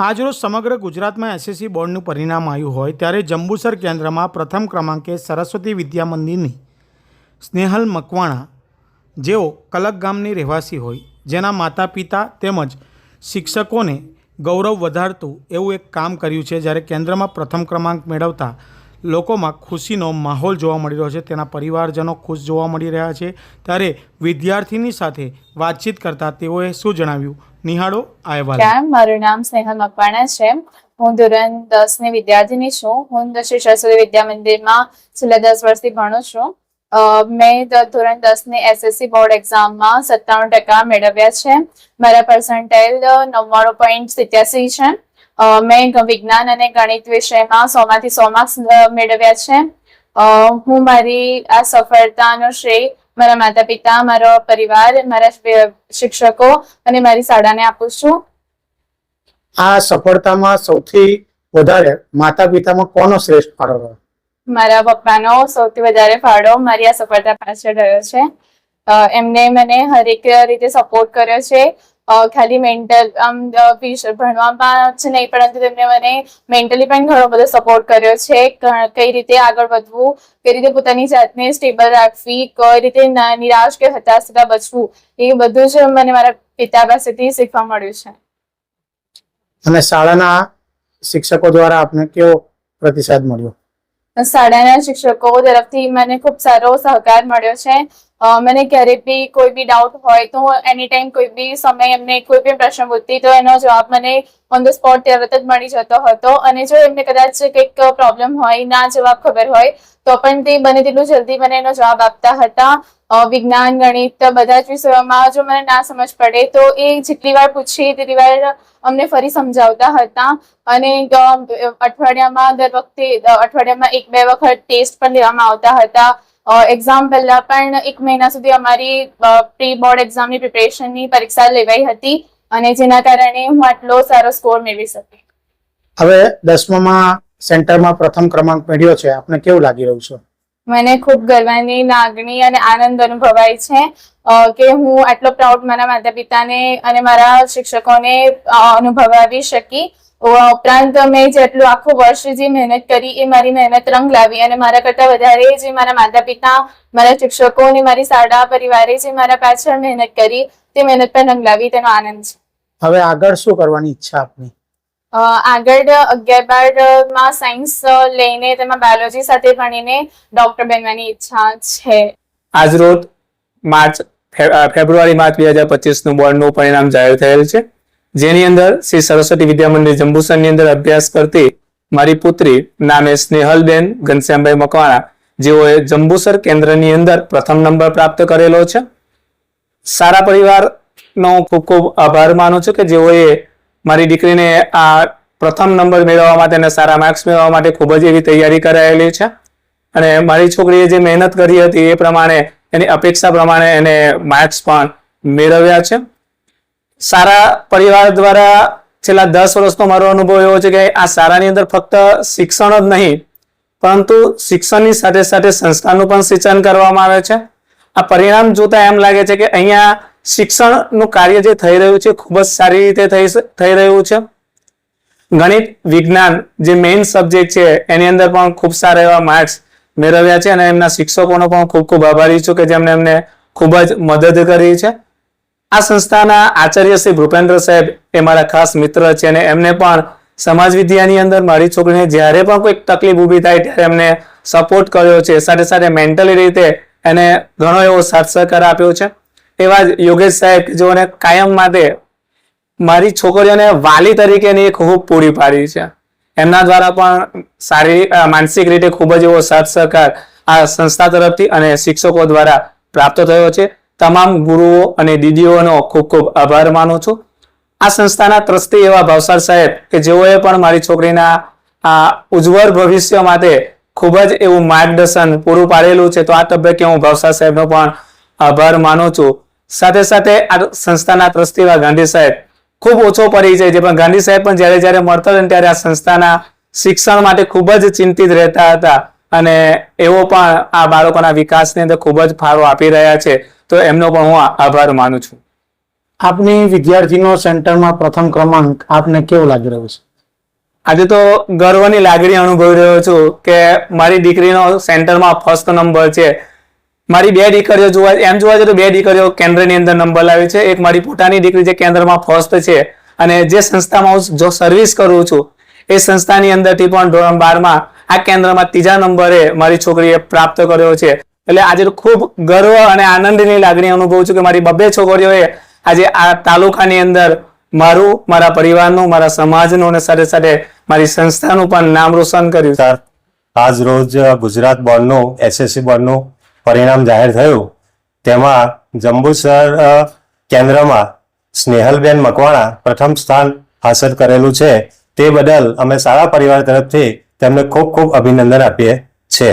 આજરોજ સમગ્ર ગુજરાતમાં એસએસસી બોર્ડનું પરિણામ આવ્યું હોય ત્યારે જંબુસર કેન્દ્રમાં પ્રથમ ક્રમાંકે સરસ્વતી વિદ્યા મંદિરની સ્નેહલ મકવાણા, જેઓ કલક ગામની રહેવાસી હોય, જેના માતા પિતા તેમજ શિક્ષકોને ગૌરવ વધારતું એવું એક કામ કર્યું છે, જ્યારે કેન્દ્રમાં પ્રથમ ક્રમાંક મેળવતા લોકોમાં ખુશીનો માહોલ જોવા મળી રહ્યો છે. તેના પરિવારજનો ખુશ જોવા મળી રહ્યા છે. ત્યારે વિદ્યાર્થીની સાથે વાતચીત કરતાં તેઓએ શું જણાવ્યું? નિહાળો અહેવાલ કેમ? મારું નામ સ્નેહલ મકવાણા છે. હું ધોરણ દસની વિદ્યાર્થીની છું. હું શ્રી સરસ્વતી વિદ્યા મંદિરમાં છેલ્લા દસ વર્ષથી ભણું છું. મેં ધોરણ દસની એસએસસી બોર્ડ એક્ઝામમાં સત્તાણું ટકા મેળવ્યા છે. મારા પર્સન્ટાઇલ નવ્વાણું પોઈન્ટ સિત્યાસી છે. મેં વિજ્ઞાન અને ગણિત વિષયમાં સોમાંથી સો માર્ક્સ મેળવ્યા છે. હું મારી આ સફળતાનો શ્રેય મારા માતા પિતા મારો પરિવાર મારા શિક્ષકો અને મારી શાળાને આપું છું. આ સફળતામાં સૌથી વધારે માતા પિતામાં કોનો શ્રેષ્ઠ ફાળો રહ્યો? મારા પપ્પાનો સૌથી વધારે ફાળો મારી આ સફળતા પાછળ રહ્યો છે. એમને મને હરેક રીતે સપોર્ટ કર્યો છે. ખાલી મેન્ટલ આમ ભણવામાં જ નહીં પરંતુ તેમણે મને મેન્ટલી પણ ઘણો બધો સપોર્ટ કર્યો છે. કઈ રીતે આગળ વધવું કઈ રીતે પોતાની જાતને સ્ટેબલ રાખવી કઈ રીતે નિરાશ કે હતાશતા બચવું એ બધું જ મને મારા પિતા પાસેથી શીખવા મળ્યું છે. અને શાળાના શિક્ષકો દ્વારા આપને કેવો પ્રતિસાદ મળ્યો? શાળાના શિક્ષકો તરફથી મને ખૂબ સારો સહકાર મળ્યો છે. મને ક્યારેક બી કોઈ બી ડાઉટ હોય તો એની ટાઈમ કોઈ બી સમય એમને કોઈ બી પ્રશ્ન પૂછતી તો એનો જવાબ મને ઓન ધ સ્પોટ તરત જ મળી જતો હતો. અને જો એમને કદાચ કંઈક પ્રોબ્લેમ હોય, ના જવાબ ખબર હોય, તો પણ તે બને તેટલું જલ્દી મને એનો જવાબ આપતા હતા. વિજ્ઞાન, ગણિત, બધા જ વિષયોમાં જો મને ના સમજ પડે તો એ જેટલી વાર પૂછીએ તેટલી વાર અમને ફરી સમજાવતા હતા. અને અઠવાડિયામાં દર વખતે અઠવાડિયામાં એક બે વખત ટેસ્ટ પણ લેવામાં આવતા હતા. એક્ઝામ પહેલા પણ એક મહિના સુધી અમારી પ્રી બોર્ડ એક્ઝામની પ્રિપેરેશનની પરીક્ષા લેવાઈ હતી અને જેના કારણે હું આટલો સારો સ્કોર મેળવી શકી. હવે દસમામાં સેન્ટરમાં પ્રથમ ક્રમાંક મેળવ્યો છે. આપને કેવું લાગી રહ્યું છે? મને ખૂબ ગર્વની લાગણી અને આનંદ અનુભવાય છે કે હું આટલો પ્રાઉડ મારા માતા પિતાને અને મારા શિક્ષકોને અનુભવાવી શકી. ઉપરાંત મેં જેટલું આખું વર્ષ જે મહેનત કરી એ મારી મહેનત રંગ લાવી અને મારા કરતા વધારે જે મારા માતા પિતા મારા શિક્ષકો અને મારી શાળા પરિવારે જે મારા પાછળ મહેનત કરી તે મહેનત પર રંગ લાવી તેનો આનંદ છે. હવે આગળ શું કરવાની ઈચ્છા આપની? અ, આગળ અગિયાર બારમાં સાયન્સ લઈને તેમાં બાયોલોજી સાથે ભણીને ડોક્ટર બનવાની ઈચ્છા છે. આજ રોજ માર્ચ ફેબ્રુઆરી માર્ચ બે હજાર પચીસનું બોર્ડનું પરિણામ જાહેર થયેલ છે. જેની અંદર શ્રી સરસ્વતી વિદ્યા મંદિર જંબુસરની અંદર અભ્યાસ કરતી મારી પુત્રી નામે સ્નેહલબેન ઘનશ્યામભાઈ મકવાણા, જેઓએ જંબુસર કેન્દ્રની અંદર પ્રથમ નંબર પ્રાપ્ત કરેલો છે. સારા પરિવારનો ખૂબ ખૂબ આભાર માનું છું કે જેઓએ મારી દીકરીને આ પ્રથમ નંબર મેળવવા માટે અને સારા માર્ક્સ મેળવવા માટે ખૂબ જ એવી તૈયારી કરાયેલી છે. અને મારી છોકરીએ જે મહેનત કરી હતી એ પ્રમાણે, એની અપેક્ષા પ્રમાણે એને માર્ક્સ પણ મેળવ્યા છે. સારા પરિવાર દ્વારા છેલ્લા દસ વર્ષનો મારો અનુભવ એવો છે કે આ શાળાની અંદર ફક્ત શિક્ષણ જ નહીં, પરંતુ શિક્ષણની સાથે સાથે સંસ્કારનું પણ સિંચન કરવામાં આવે છે. આ પરિણામ જોતા એમ લાગે છે કે અહીંયા શિક્ષણનું કાર્ય જે થઈ રહ્યું છે, ખૂબ જ સારી રીતે થઈ થઈ રહ્યું છે. ગણિત, વિજ્ઞાન જે મેઇન સબ્જેક્ટ છે, એની અંદર પણ ખૂબ સારા એવા માર્ક્સ મેળવ્યા છે અને એમના શિક્ષકોનો પણ ખૂબ ખૂબ આભારી છું કે જેમણે એમને ખૂબ જ મદદ કરી છે. આ સંસ્થાના આચાર્ય શ્રી ભૂપેન્દ્ર સાહેબ એ મારા ખાસ મિત્ર છે અને એમને પણ સમાજ વિદ્યાની અંદર મારી છોકરીને જ્યારે પણ કોઈક તકલીફ ઊભી થાય ત્યારે એમને સપોર્ટ કર્યો છે. સાથે સાથે મેન્ટલી રીતે એને ઘણો એવો સાથ સહકાર આપ્યો છે. એવા જ યોગેશ સાહેબ જેઓને કાયમ માટે મારી છોકરીઓને વાલી તરીકેની એક હૂંફ પૂરી પાડી છે. એમના દ્વારા પણ અ, માનસિક રીતે ખૂબ જ એવો સાથ સહકાર આ સંસ્થા તરફથી અને શિક્ષકો દ્વારા પ્રાપ્ત થયો છે. તમામ ગુરુઓ અને દીદીઓનો ખૂબ ખૂબ આભાર માનું છું. આ સંસ્થાના ટ્રસ્ટી એવા ભાવસાર સાહેબ કે જેઓએ પણ મારી છોકરીના આ ઉજ્જવળ ભવિષ્ય માટે ખૂબ જ એવું માર્ગદર્શન પૂરું પાડેલું છે, તો આ તબક્કે હું ભાવસાર સાહેબનો પણ આભાર માનું છું. સાથે સાથે આ સંસ્થાના ટ્રસ્ટી એવા ગાંધી સાહેબ, ખૂબ ઓછો પરિચય છે, પણ ગાંધી સાહેબ પણ જ્યારે જ્યારે મળતા હતા ત્યારે આ સંસ્થાના શિક્ષણ માટે ખૂબ જ ચિંતિત રહેતા હતા અને એવો પણ આ બાળકોના વિકાસની અંદર ખૂબ જ ફાળો આપી રહ્યા છે. તો એમનો પણ હું આભાર માનું છું. આપની વિદ્યાર્થીનો સેન્ટરમાં પ્રથમ ક્રમાંક આપને કેવો લાગી રહ્યો છે? આજે તો ગર્વની લાગણી અનુભવી રહ્યો છું કે મારી દીકરીનો સેન્ટરમાં ફર્સ્ટ નંબર છે. મારી બે દીકરીઓ જોવા એમ જોવા જઈએ તો બે દીકરીઓ કેન્દ્રની અંદર નંબર લાવી છે. એક મારી પોતાની દીકરી જે કેન્દ્રમાં ફર્સ્ટ છે અને જે સંસ્થામાં હું જો સર્વિસ કરું છું એ સંસ્થાની અંદરથી પણ ધોરણ બારમાં આ કેન્દ્રમાં ત્રીજા નંબરે મારી છોકરીએ પ્રાપ્ત કર્યો છે. એટલે આજે ખૂબ ગર્વ અને આનંદની લાગણી અનુભવું છું કે મારી બબ્બે છોકરીઓએ આજે આ તાલુકાની અંદર મારું, મારા પરિવારનું, મારા સમાજનું અને સાથે સાથે મારી સંસ્થાનું પણ નામ રોશન કર્યું સર, આજ રોજ ગુજરાત બોર્ડનું એસએસસી બોર્ડનું પરિણામ જાહેર થયું. તેમાં જંબુસર કેન્દ્રમાં સ્નેહલબેન મકવાણા પ્રથમ સ્થાન હાંસલ કરેલું છે. તે બદલ અમે સારા પરિવાર તરફથી તેમને ખૂબ ખૂબ અભિનંદન આપીએ છીએ.